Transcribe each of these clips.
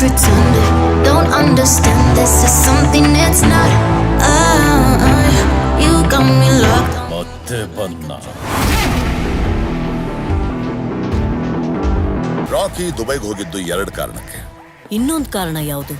pretend. Don't understand this is something it's not. Uh, uh, you got me locked on. ಮತ್ತೆ ಬಂದ ರಾಕಿ ದುಬೈಗೆ ಹೋಗಿದ್ದು ಎರಡು ಕಾರಣಕ್ಕೆ ಇನ್ನೊಂದು ಕಾರಣ ಯಾವುದು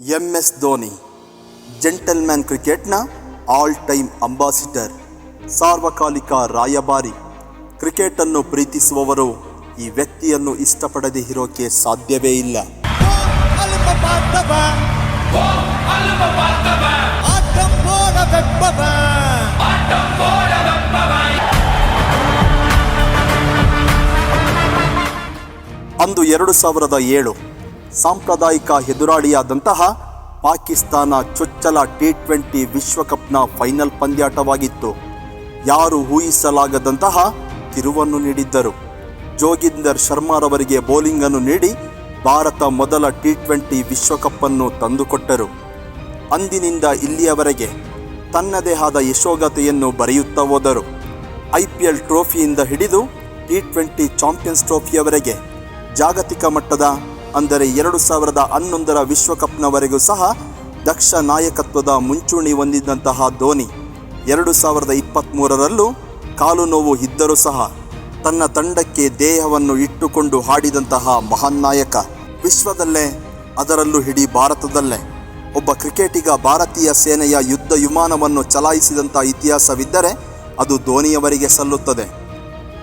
ಎಂ ಎಸ್ ಧೋನಿ, ಜೆಂಟಲ್ಮ್ಯಾನ್ ಕ್ರಿಕೆಟ್ನ ಆಲ್ ಟೈಮ್ ಅಂಬಾಸಿಡರ್, ಸಾರ್ವಕಾಲಿಕ ರಾಯಭಾರಿ, ಕ್ರಿಕೆಟನ್ನು ಪ್ರೀತಿಸುವವರು ಈ ವ್ಯಕ್ತಿಯನ್ನು ಇಷ್ಟಪಡದೇ ಇರೋಕೆ ಸಾಧ್ಯವೇ ಇಲ್ಲ. ಅಂದು ಎರಡು ಸಾವಿರದ ಏಳು ಸಾಂಪ್ರದಾಯಿಕ ಎದುರಾಳಿಯಾದಂತಹ ಪಾಕಿಸ್ತಾನ ಚೊಚ್ಚಲ ಟಿ ಟ್ವೆಂಟಿ ವಿಶ್ವಕಪ್ನ ಫೈನಲ್ ಪಂದ್ಯಾಟವಾಗಿತ್ತು. ಯಾರು ಊಹಿಸಲಾಗದಂತಹ ತಿರುವನ್ನು ನೀಡಿದ್ದರು. ಜೋಗಿಂದರ್ ಶರ್ಮಾರವರಿಗೆ ಬೌಲಿಂಗ್ ಅನ್ನು ನೀಡಿ ಭಾರತ ಮೊದಲ ಟಿ ಟ್ವೆಂಟಿ ವಿಶ್ವಕಪ್ ಅನ್ನು ತಂದುಕೊಟ್ಟರು. ಅಂದಿನಿಂದ ಇಲ್ಲಿಯವರೆಗೆ ತನ್ನದೇ ಆದ ಯಶೋಗತೆಯನ್ನು ಬರೆಯುತ್ತಾ ಹೋದರು. ಐ ಪಿ ಎಲ್ ಟ್ರೋಫಿಯಿಂದ ಹಿಡಿದು ಟಿ ಟ್ವೆಂಟಿ ಚಾಂಪಿಯನ್ಸ್ ಟ್ರೋಫಿಯವರೆಗೆ ಜಾಗತಿಕ ಮಟ್ಟದ ಅಂದರೆ ಎರಡು ಸಾವಿರದ ಹನ್ನೊಂದರ ವಿಶ್ವಕಪ್ನವರೆಗೂ ಸಹ ದಕ್ಷ ನಾಯಕತ್ವದ ಮುಂಚೂಣಿ ಹೊಂದಿದ್ದಂತಹ ಧೋನಿ ಎರಡು ಸಾವಿರದ ಇಪ್ಪತ್ತ್ಮೂರರಲ್ಲೂ ಕಾಲು ನೋವು ಇದ್ದರೂ ಸಹ ತನ್ನ ತಂಡಕ್ಕೆ ದೇಹವನ್ನು ಇಟ್ಟುಕೊಂಡು ಹಾಡಿದಂತಹ ಮಹಾನ್ ನಾಯಕ. ವಿಶ್ವದಲ್ಲೇ, ಅದರಲ್ಲೂ ಇಡೀ ಭಾರತದಲ್ಲೇ. ಒಬ್ಬ ಕ್ರಿಕೆಟಿಗ ಭಾರತೀಯ ಸೇನೆಯ ಯುದ್ಧ ವಿಮಾನವನ್ನು ಚಲಾಯಿಸಿದಂಥ ಇತಿಹಾಸವಿದ್ದರೆ ಅದು ಧೋನಿಯವರಿಗೆ ಸಲ್ಲುತ್ತದೆ.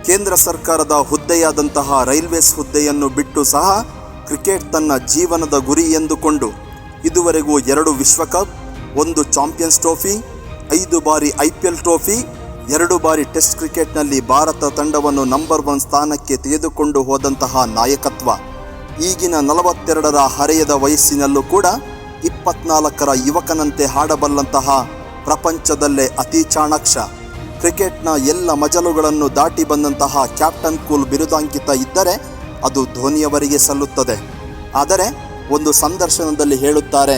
ಕೇಂದ್ರ ಸರ್ಕಾರದ ಹುದ್ದೆಯಾದಂತಹ ರೈಲ್ವೇಸ್ ಹುದ್ದೆಯನ್ನು ಬಿಟ್ಟು ಸಹ ಕ್ರಿಕೆಟ್ ತನ್ನ ಜೀವನದ ಗುರಿ ಎಂದುಕೊಂಡು ಇದುವರೆಗೂ ಎರಡು ವಿಶ್ವಕಪ್, ಒಂದು ಚಾಂಪಿಯನ್ಸ್ ಟ್ರೋಫಿ, ಐದು ಬಾರಿ ಐ ಪಿ ಎಲ್ ಟ್ರೋಫಿ, ಎರಡು ಬಾರಿ ಟೆಸ್ಟ್ ಕ್ರಿಕೆಟ್ನಲ್ಲಿ ಭಾರತ ತಂಡವನ್ನು ನಂಬರ್ ಒನ್ ಸ್ಥಾನಕ್ಕೆ ತೆಗೆದುಕೊಂಡು ಹೋದಂತಹ ನಾಯಕತ್ವ. ಈಗಿನ ನಲವತ್ತೆರಡರ ಹರೆಯದ ವಯಸ್ಸಿನಲ್ಲೂ ಕೂಡ ಇಪ್ಪತ್ನಾಲ್ಕರ ಯುವಕನಂತೆ ಹಾಡಬಲ್ಲಂತಹ ಪ್ರಪಂಚದಲ್ಲೇ ಅತಿ ಚಾಣಾಕ್ಷ. ಕ್ರಿಕೆಟ್ನ ಎಲ್ಲ ಮಜಲುಗಳನ್ನು ದಾಟಿ ಬಂದಂತಹ ಕ್ಯಾಪ್ಟನ್ ಕೂಲ್ ಬಿರುದಾಂಕಿತ ಇದ್ದರೆ ಅದು ಧೋನಿಯವರಿಗೆ ಸಲ್ಲುತ್ತದೆ. ಆದರೆ ಒಂದು ಸಂದರ್ಶನದಲ್ಲಿ ಹೇಳುತ್ತಾರೆ,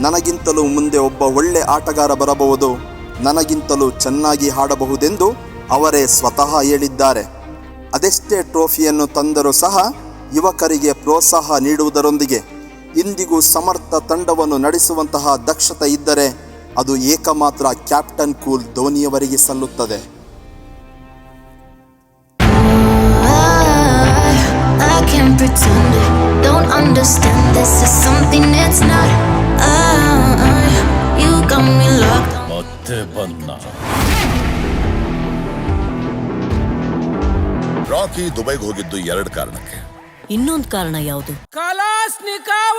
ನನಗಿಂತಲೂ ಮುಂದೆ ಒಬ್ಬ ಒಳ್ಳೆ ಆಟಗಾರ ಬರಬಹುದು. ನನಗಿಂತಲೂ ಚೆನ್ನಾಗಿ ಹಾಡಬಹುದೆಂದು ಅವರೇ ಸ್ವತಃ ಹೇಳಿದ್ದಾರೆ. ಅದೆಷ್ಟೇ ಟ್ರೋಫಿಯನ್ನು ತಂದರೂ ಸಹ ಯುವಕರಿಗೆ ಪ್ರೋತ್ಸಾಹ ನೀಡುವುದರೊಂದಿಗೆ. ಇಂದಿಗೂ ಸಮರ್ಥ ತಂಡವನ್ನು ನಡೆಸುವಂತಹ ದಕ್ಷತೆ ಇದ್ದರೆ ಅದು ಏಕಮಾತ್ರ ಕ್ಯಾಪ್ಟನ್ ಕೂಲ್ ಧೋನಿಯವರಿಗೆ ಸಲ್ಲುತ್ತದೆ. I, I pretend I Don't understand this is something it's not. Uh, uh, you got me locked on. ಮತ್ತೆ ಬಂದ ರಾಕಿ ದುಬೈಗೆ ಹೋಗಿದ್ದು ಎರಡು ಕಾರಣಕ್ಕೆ ಇನ್ನೊಂದು ಕಾರಣ ಯಾವುದು Kalashnikov!